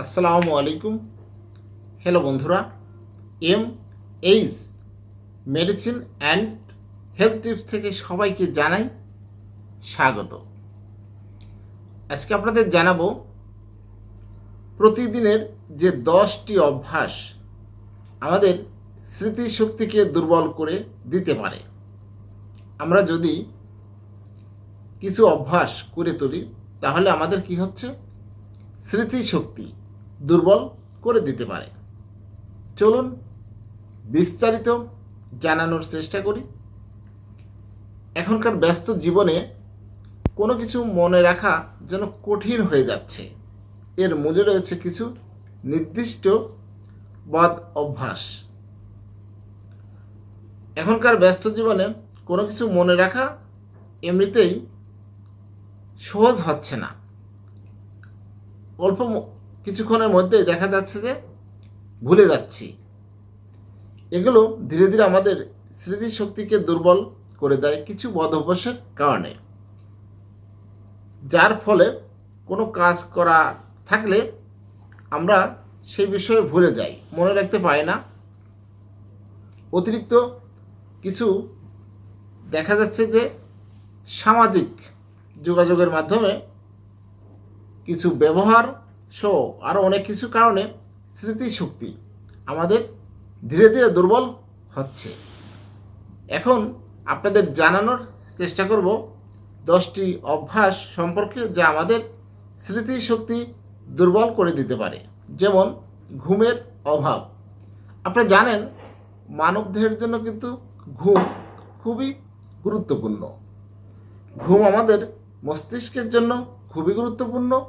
আসসালামু আলাইকুম। হ্যালো বন্ধুরা। M H medicine and health tips থেকে সবাইকে জানাই স্বাগত। আজকে আপনাদের জানাব, প্রতিদিনের যে দশটি অভ্যাস আমাদের স্মৃতিশক্তিকে দুর্বল করে দিতে পারে। আমরা যদি কিছু অভ্যাস করে তুলি, তাহলে আমাদের কি হচ্ছে? স্মৃতিশক্তি। দুর্বল করে দিতে পারে। চলুন বিস্তারিত জানানোর চেষ্টা করি। এখনকার ব্যস্ত জীবনে কোনো কিছু মনে রাখা যেন কঠিন হয়ে যাচ্ছে। এর মূলে রয়েছে কিছু নির্দিষ্ট বদ অভ্যাস। এখনকার ব্যস্ত জীবনে কোনো কিছু মনে রাখা এমনিতেই সহজ হচ্ছে না। অল্প কিছুক্ষণের মধ্যেই দেখা যাচ্ছে যে ভুলে যাচ্ছি। এগুলো ধীরে ধীরে আমাদের স্মৃতিশক্তিকে দুর্বল করে দেয় কিছু বদ অভ্যাসের কারণে। যার ফলে কোনো কাজ করা থাকলে আমরা সেই বিষয়ে ভুলে যাই, মনে রাখতে পারি না। অতিরিক্ত কিছু দেখা যাচ্ছে যে সামাজিক যোগাযোগের মাধ্যমে কিছু ব্যবহার সহ আরও অনেক কিছু কারণে স্মৃতিশক্তি আমাদের ধীরে ধীরে দুর্বল হচ্ছে। এখন আপনাদের জানানোর চেষ্টা করব দশটি অভ্যাস সম্পর্কে যা আমাদের স্মৃতিশক্তি দুর্বল করে দিতে পারে। যেমন, ঘুমের অভাব। আপনারা জানেন, মানবদেহের জন্য কিন্তু ঘুম খুবই গুরুত্বপূর্ণ। ঘুম আমাদের মস্তিষ্কের জন্য খুবই গুরুত্বপূর্ণ।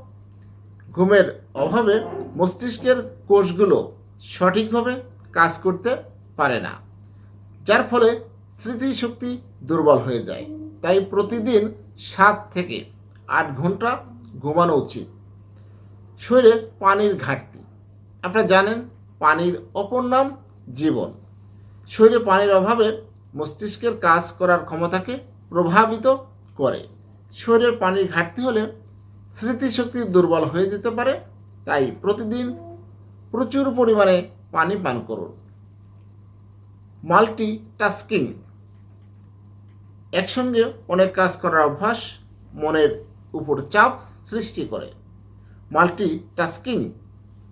ঘুমের অভাবে মস্তিষ্কের কোষগুলো সঠিকভাবে কাজ করতে পারে না, যার ফলে স্মৃতিশক্তি দুর্বল হয়ে যায়। তাই প্রতিদিন সাত থেকে আট ঘণ্টা ঘুমানো উচিত। শরীরে পানির ঘাটতি। আপনারা জানেন, পানির অপর নাম জীবন। শরীরে পানির অভাবে মস্তিষ্কের কাজ করার ক্ষমতাকে প্রভাবিত করে। শরীরের পানির ঘাটতি হলে স্মৃতিশক্তি দুর্বল হয়ে যেতে পারে, তাই প্রতিদিন প্রচুর পরিমাণে পানি পান করুন। মাল্টি টাস্কিং একসঙ্গে অনেক কাজ করার অভ্যাস মনের উপর চাপ সৃষ্টি করে। মাল্টি টাস্কিং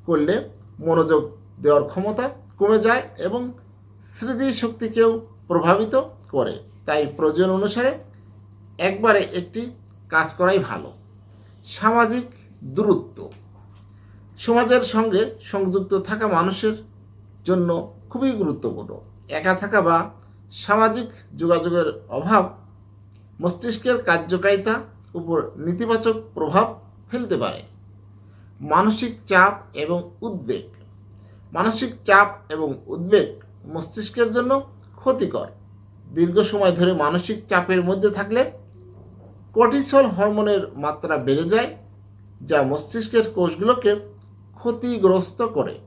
করলে মনোযোগ দেওয়ার ক্ষমতা কমে যায় এবং স্মৃতিশক্তিকেও প্রভাবিত করে। তাই প্রয়োজন অনুসারে একবারে একটি কাজ করাই ভালো। সামাজিক দূরত্ব। সমাজের সঙ্গে সংযুক্ত থাকা মানুষের জন্য খুবই গুরুত্বপূর্ণ। একা থাকা বা সামাজিক যোগাযোগের অভাব, মস্তিষ্কের কার্যকারিতা উপর নেতিবাচক প্রভাব ফেলতে পারে। মানসিক চাপ এবং উদ্বেগ। মানসিক চাপ এবং উদ্বেগ মস্তিষ্কের জন্য ক্ষতিকর। দীর্ঘ সময় ধরে মানসিক চাপের মধ্যে থাকলে কর্টিসল হরমোনের মাত্রা বেড়ে যায়, যা মস্তিষ্কের কোষগুলোকে ক্ষতিগ্রস্ত করে।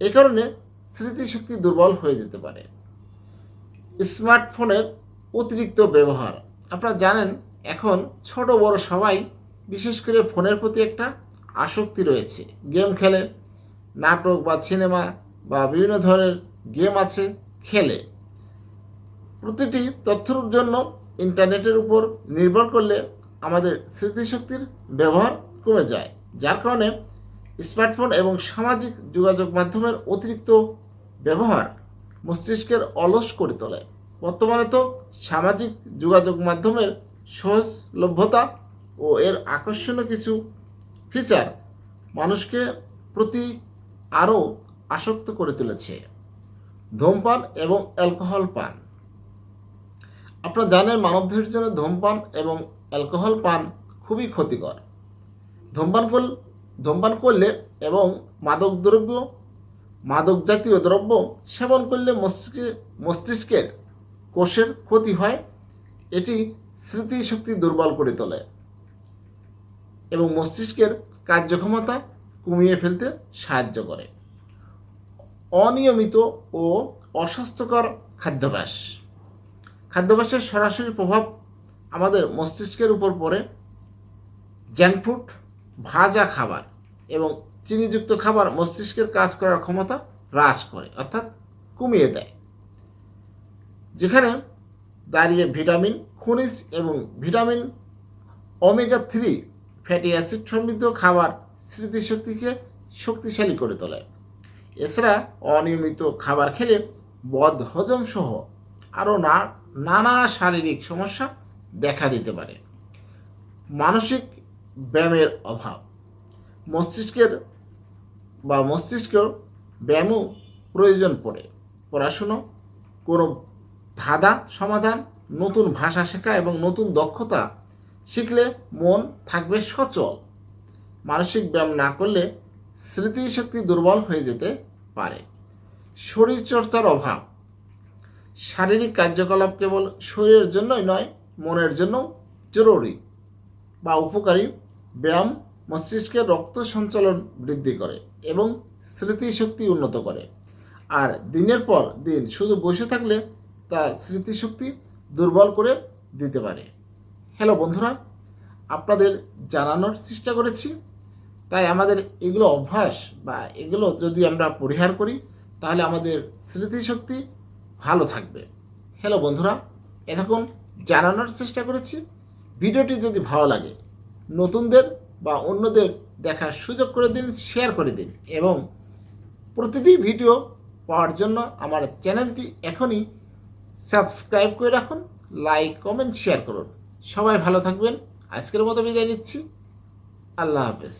এ কারণে স্মৃতিশক্তি দুর্বল হয়ে যেতে পারে। স্মার্টফোনের অতিরিক্ত ব্যবহার। আপনারা জানেন, এখন ছোট বড় সবাই, বিশেষ করে ফোনের প্রতি একটা আসক্তি রয়েছে। গেম খেলে, নাটক বা সিনেমা বা বিভিন্ন ধরনের গেম আছে, খেলে। প্রতিটি তথ্যর জন্য ইন্টারনেটের উপর নির্ভর করলে আমাদের স্মৃতিশক্তির ব্যবহার কমে যায়, যার কারণে স্মার্টফোন এবং সামাজিক যোগাযোগ মাধ্যমের অতিরিক্ত ব্যবহার মস্তিষ্কের অলস করে তোলে। বর্তমানে তো সামাজিক যোগাযোগ মাধ্যমের সহজলভ্যতা ও এর আকর্ষণীয় কিছু ফিচার মানুষকে প্রতি আরও আসক্ত করে তুলেছে। ধূমপান এবং অ্যালকোহল পান। আপনারা জানেন মানবদেহের জন্য ধূমপান এবং অ্যালকোহল পান খুবই ক্ষতিকর। ধূমপান কর ধূমপান করলে এবং মাদক দ্রব্য, মাদক জাতীয় দ্রব্য সেবন করলে মস্তিষ্কে মস্তিষ্কের কোষের ক্ষতি হয়। এটি স্মৃতিশক্তি দুর্বল করে তোলে এবং মস্তিষ্কের কার্যক্ষমতা কমিয়ে ফেলতে সাহায্য করে। অনিয়মিত ও অস্বাস্থ্যকর খাদ্যাভ্যাস। খাদ্যাভ্যাসের সরাসরি প্রভাব আমাদের মস্তিষ্কের উপর পড়ে জাঙ্ক ফুড ভাজা খাবার এবং চিনিযুক্ত খাবার মস্তিষ্কের কাজ করার ক্ষমতা হ্রাস করে, অর্থাৎ কমিয়ে দেয়। যেখানে দাঁড়িয়ে ভিটামিন, খনিজ এবং vitamin omega three fatty acid সমৃদ্ধ খাবার স্মৃতিশক্তিকে শক্তিশালী করে তোলে। এছাড়া অনিয়মিত খাবার খেলে বদ হজম সহ আরও না, নানা শারীরিক সমস্যা দেখা দিতে পারে। মানসিক ব্যায়ামের অভাব। মস্তিষ্কের বা মস্তিষ্কের ব্যায়ামও প্রয়োজন পড়ে। পড়াশুনো, কোনো ধাঁধা সমাধান, নতুন ভাষা শেখা এবং নতুন দক্ষতা শিখলে মন থাকবে সচল। মানসিক ব্যায়াম না করলে স্মৃতিশক্তি দুর্বল হয়ে যেতে পারে। শরীরচর্চার অভাব। শারীরিক কার্যকলাপ কেবল শরীরের জন্যই নয়, মনের জন্য জরুরি বা উপকারী। ব্যায়াম মস্তিষ্কের রক্ত সঞ্চালন বৃদ্ধি করে এবং স্মৃতিশক্তি উন্নত করে। আর দিনের পর দিন শুধু বসে থাকলে তা স্মৃতিশক্তি দুর্বল করে দিতে পারে। হ্যালো বন্ধুরা, আপনাদের জানানোর চেষ্টা করেছি। তাই আমাদের এগুলো অভ্যাস বা এগুলো যদি আমরা পরিহার করি, তাহলে আমাদের স্মৃতিশক্তি ভালো থাকবে। হ্যালো বন্ধুরা এতক্ষণ জানানোর চেষ্টা করেছি। ভিডিওটি যদি ভালো লাগে, নতুনদের বা অন্যদের দেখার সুযোগ করে দিন শেয়ার করে দিন এবং প্রতিটি ভিডিও পাওয়ার জন্য আমার চ্যানেলটি এখনই সাবস্ক্রাইব করে রাখুন লাইক কমেন্ট শেয়ার করুন। সবাই ভালো থাকবেন। আজকের মতো বিদায় নিচ্ছি। আল্লাহ হাফেজ।